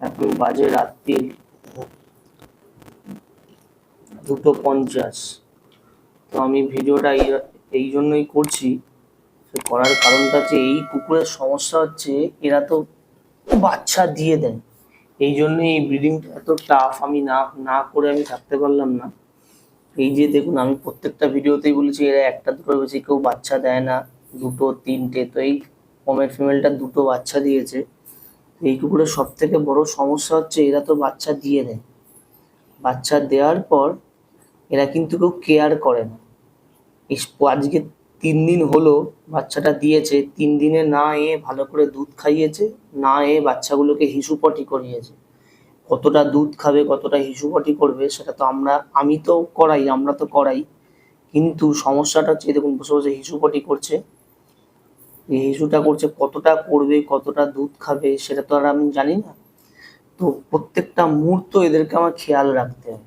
এখন বাজে রাত্রি। দুটো পঞ্চাশ। তো আমি ভিডিওটা এই জন্যই করছি। করার কারণটা হচ্ছে এই কুকুরের সমস্যা হচ্ছে, এরা তো বাচ্চা দিয়ে দেয়। এই জন্যই এই ব্রিডিংটা এত টাফ আমি না না করে আমি থাকতে পারলাম না। এই যে দেখুন, আমি প্রত্যেকটা ভিডিওতেই বলেছি, এরা একটা দুটো বেশি কেউ বাচ্চা দেয় না। দুটো, তিনটে, তো এই পমের ফিমেলটা দুটো বাচ্চা দিয়েছে। এই কুকুরের সব থেকে বড় সমস্যা হচ্ছে এরা তো বাচ্চা দিয়ে দেয়। বাচ্চা দেওয়ার পর এরা কিন্তু কেউ কেয়ার করে না। আজকে তিন দিন হলো বাচ্চাটা দিয়েছে, তিন দিনে না এ ভালো করে দুধ খাইয়েছে, না এ বাচ্চাগুলোকে হিসুপটি করিয়েছে। কতটা দুধ খাবে, কতটা হিসুপটি করবে, সেটা তো আমরা, আমি তো করাই, আমরা তো করাই। কিন্তু সমস্যাটা হচ্ছে, দেখুন, বসে বসে হিসুপটি করছে। হিসুটা করছে, কতটা করবে, কতটা দুধ খাবে, সেটা তো আর আমি জানি না। তো প্রত্যেকটা মুহূর্ত এদেরকে আমার খেয়াল রাখতে হয়।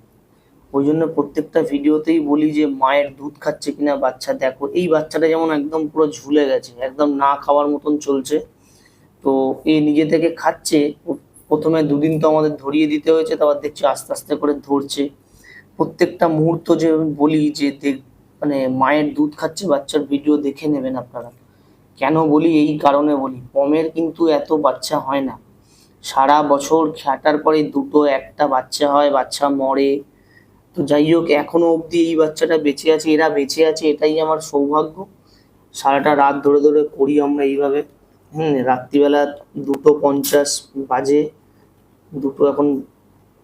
ওই জন্য প্রত্যেকটা ভিডিওতেই বলি যে, মায়ের দুধ খাচ্ছে কিনা বাচ্চা, দেখো। এই বাচ্চাটা যেমন একদম পুরো ঝুলে গেছে, একদম না খাওয়ার মতন চলছে। তো এ নিজে থেকে খাচ্ছে প্রথমে দুদিন তো আমাদের ধরিয়ে দিতে হয়েছে, তারপর দেখছি আস্তে আস্তে করে ধরছে। প্রত্যেকটা মুহূর্ত যে বলি যে, দেখ মানে মায়ের দুধ খাচ্ছে, বাচ্চার ভিডিও দেখে নেবেন আপনারা। কেন বলি? এই কারণে বলি, পমের কিন্তু এত বাচ্চা হয় না। সারা বছর খাটার পরে দুটো একটা বাচ্চা হয়, বাচ্চা মরে। তো যাই হোক, এখনও অবধি এই বাচ্চাটা বেঁচে আছে, এরা বেঁচে আছে, এটাই আমার সৌভাগ্য। সারাটা রাত ধরে ধরে করি আমরা এইভাবে। হুম, রাত্রিবেলা দুটো পঞ্চাশ বাজে, দুটো এখন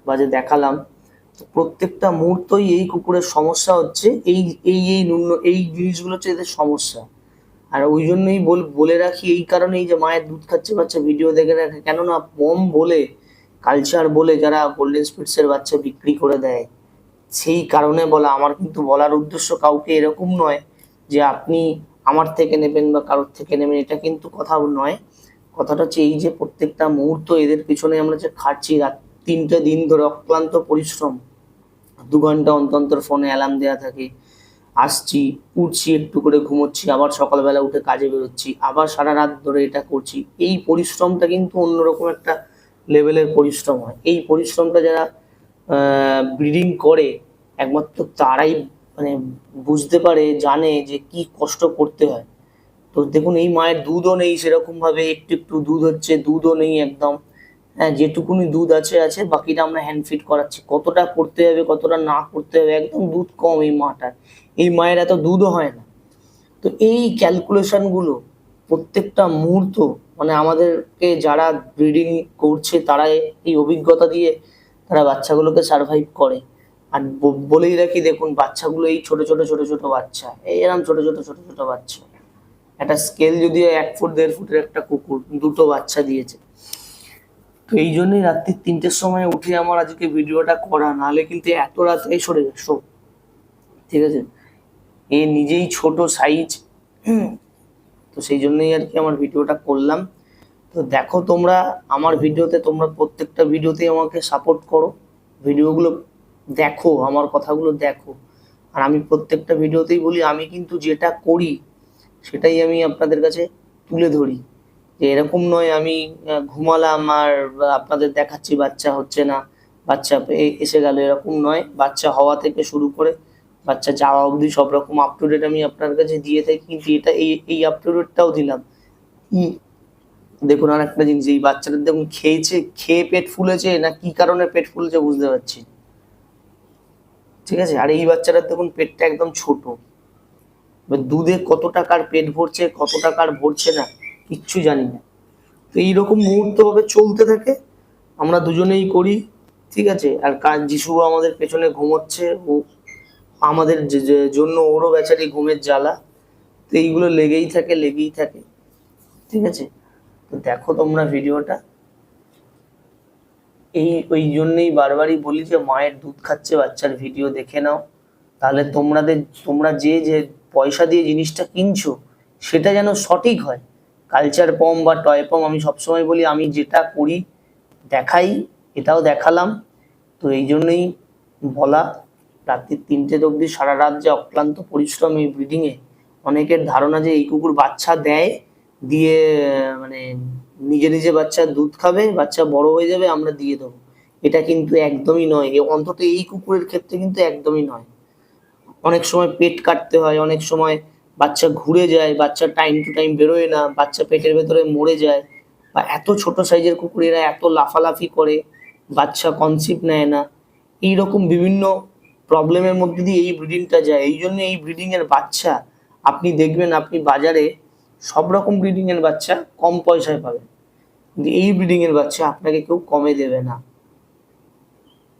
বাজে দেখালাম। প্রত্যেকটা মুহূর্তই এই কুকুরের সমস্যা হচ্ছে, এই এই এই ন্যূন এই জিনিসগুলো হচ্ছে এদের সমস্যা। আর ওই জন্যই বল রাখি এই কারণেই যে মায়ের দুধ খাচ্ছে বাচ্চা ভিডিও দেখে রাখে। কেননা পম বলে কালচার বলে যারা গোল্ডেন স্পিটসের বাচ্চা বিক্রি করে দেয়, সেই কারণে বলা, আমার কিন্তু বলার উদ্দেশ্য কাউকে এরকম নয় যে আপনি আমার থেকে নেবেন বা কারোর থেকে নেবেন, এটা কিন্তু কথা নয়। কথাটা হচ্ছে এই যে প্রত্যেকটা মুহূর্ত এদের পিছনে আমরা যে খাচ্ছি রাত তিনটে দিন ধরে অক্লান্ত পরিশ্রম, দু ঘণ্টা অন্তর ফোনে অ্যালার্ম দেওয়া থাকে আসছি, উঠছি, একটু করে ঘুমোচ্ছি, আবার সকালবেলা উঠে কাজে বেরোচ্ছি, আবার সারা রাত ধরে এটা করছি। এই পরিশ্রমটা কিন্তু অন্যরকম একটা লেভেলের পরিশ্রম হয়। এই পরিশ্রমটা যারা ব্রিডিং করে, একমাত্র তারাই মানে বুঝতে পারে, জানে যে কি কষ্ট করতে হয়। তো দেখুন, এই মায়ের দুধও নেই সেরকমভাবে, একটু একটু দুধ হচ্ছে, দুধও নেই একদম। হ্যাঁ যেটুকুনি দুধ আছে আছে, বাকিটা আমরা হ্যান্ড ফিড করাচ্ছি। কতটা করতে হবে, কতটা না করতে হবে, একদম দুধ কম এই মাটার। এই মায়ের এত দুধও হয় না। তো এই ক্যালকুলেশনগুলো প্রত্যেকটা মুহূর্ত মানে আমাদেরকে যারা ব্রিডিং করছে তারা এই অভিজ্ঞতা দিয়ে তারা বাচ্চাগুলোকে সার্ভাইভ করে। আর বলেই রাখি, দেখুন, বাচ্চাগুলো এই ছোট ছোট ছোট ছোট বাচ্চা। এই এরকম ছোট ছোট ছোট ছোট বাচ্চা। একটা স্কেল যদি এক ফুট, দেড় ফুটের একটা কুকুর, দুটো বাচ্চা দিয়েছে। তো এই জন্যই রাত্রি তিনটের সময় উঠে আমার আজকে ভিডিওটা করা নাহলে কিন্তু এত রাত সরে যা, শো ঠিক আছে? এ নিজেই ছোট সাইজ তো সেই জন্যই আর কি আমার ভিডিওটা করলাম। তো দেখো তোমরা আমার ভিডিওতে তোমরা প্রত্যেকটা ভিডিওতেই আমাকে সাপোর্ট করো। ভিডিওগুলো দেখো আমার কথাগুলো দেখো। আর আমি প্রত্যেকটা ভিডিওতেই বলি আমি কিন্তু যেটা করি সেটাই আমি আপনাদের কাছে তুলে ধরি। এরকম নয় আমি ঘুমালাম আর আপনাদের দেখাচ্ছি বাচ্চা হচ্ছে না, বাচ্চা এসে গেল, এরকম নয়। বাচ্চা হওয়া থেকে শুরু করে বাচ্চা যাওয়া অবধি সব রকম আপ টু ডেট আমি আপনার কাছে দিয়ে থাকি, কিন্তু এটা এই এই আপ টু ডেটটাও দিলাম। দেখুন আর একটা জিনিস, এই বাচ্চাটা দেখুন খেয়েছে, খেয়ে পেট ফুলেছে না কি কারণে পেট ফুলেছে বুঝতে পারছি। ঠিক আছে? আর এই বাচ্চাটার দেখুন পেটটা একদম ছোট। দুধে কত টাকার পেট ভরছে, কত টাকার ভরছে না। কিচ্ছু জানি না। তো এইরকম মুহূর্ত ভাবে চলতে থাকে। আমরা দুজনেই করি, ঠিক আছে? আর কাজ যিশু আমাদের পেছনে ঘুমোচ্ছে, ও আমাদের জন্য ওরও বেচারি ঘুমের জ্বালা। তো এইগুলো লেগেই থাকে লেগেই থাকে, ঠিক আছে? তো দেখো তোমরা ভিডিওটা। এই, ওই জন্যই বারবারই বলি যে, মায়ের দুধ খাচ্ছে বাচ্চার ভিডিও দেখে নাও। তাহলে তোমাদের, তোমরা যে যে পয়সা দিয়ে জিনিসটা কিনছো, সেটা যেন সঠিক হয়। কালচার পম বা টয় পম আমি সবসময় বলি, আমি যেটা করি, দেখাই, এটাও দেখালাম। তো এই জন্যই বলা, রাত্রি তিনটে অবধি সারা রাত যে অক্লান্ত পরিশ্রম এই ব্রিডিংয়ে অনেকের ধারণা যে এই কুকুর বাচ্চা দেয়, দিয়ে মানে নিজে নিজে বাচ্চা দুধ খাবে, বাচ্চা বড় হয়ে যাবে, আমরা দিয়ে দেবো। এটা কিন্তু একদমই নয়। অন্তত এই কুকুরের ক্ষেত্রে কিন্তু একদমই নয়। অনেক সময় পেট কাটতে হয়, অনেক সময় বাচ্চা ঘুরে যায়, বাচ্চা টাইম টু টাইম বেরোয় না, বাচ্চা পেটের ভেতরে মরে যায়, বা এত ছোট সাইজের কুকুর এরা এত লাফালাফি করে, বাচ্চা কনসিভ নেয় না, এইরকম বিভিন্ন প্রবলেমের মধ্যে দিয়ে এই ব্রিডিংটা যায়। এই জন্য এই ব্রিডিংয়ের বাচ্চা আপনি দেখবেন, আপনি বাজারে সব রকম ব্রিডিংয়ের বাচ্চা কম পয়সায় পাবেন। কিন্তু এই ব্রিডিংয়ের বাচ্চা আপনাকে কেউ কমে দেবে না।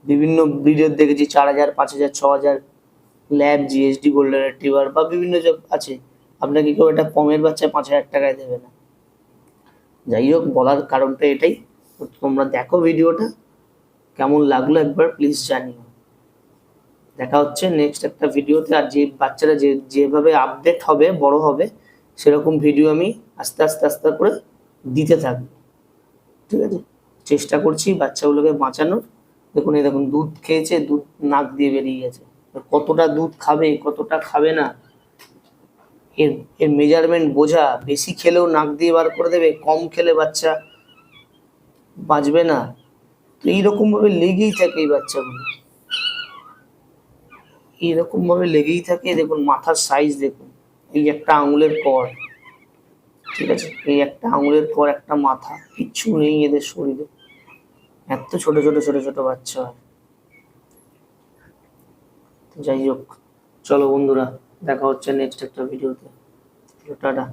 বিভিন্ন ব্রিডের দেখেছি, চার হাজার, পাঁচ হাজার, ছ হাজার ল্যাব জিএসডি গোল্ডেন রিট্রিভার বা বিভিন্ন যে আছে। আপনাকে কেউ এটা কমের বাচ্চা পাঁচ হাজার টাকায় দেবে না। যাই হোক, বলার কারণটা এটাই। তোমরা দেখো ভিডিওটা। কেমন লাগল একবার প্লিজ জানিও। দেখা হচ্ছে নেক্সট একটা ভিডিওতে। আর যে বাচ্চারা যে, যেভাবে আপডেট হবে, বড় হবে, সেরকম ভিডিও আমি আস্তে আস্তে আস্তে করে দিতে থাকব। ঠিক আছে? চেষ্টা করছি বাচ্চাগুলোকে বাঁচানোর। দেখুন, এই দেখুন, দুধ খেয়েছে, দুধ নাক দিয়ে বেরিয়ে গেছে। কতটা দুধ খাবে, কতটা খাবে না, এর এর মেজারমেন্ট বোঝা। বেশি খেলেও নাক দিয়ে বার করে দেবে, কম খেলে বাচ্চা বাঁচবে না। তো এইরকম ভাবে লেগেই থাকে এই বাচ্চাগুলো। এইরকম ভাবে লেগেই থাকে, দেখুন, মাথার সাইজ দেখুন। এই একটা আঙুলের পর, ঠিক আছে? এই একটা আঙুলের পর, একটা মাথা, কিচ্ছু নেই এদের শরীরে। এত ছোট ছোট ছোট ছোট বাচ্চা। হয় যাই হোক। চলো বন্ধুরা দেখা হচ্ছে নেক্সট একটা ভিডিওতে টাটা।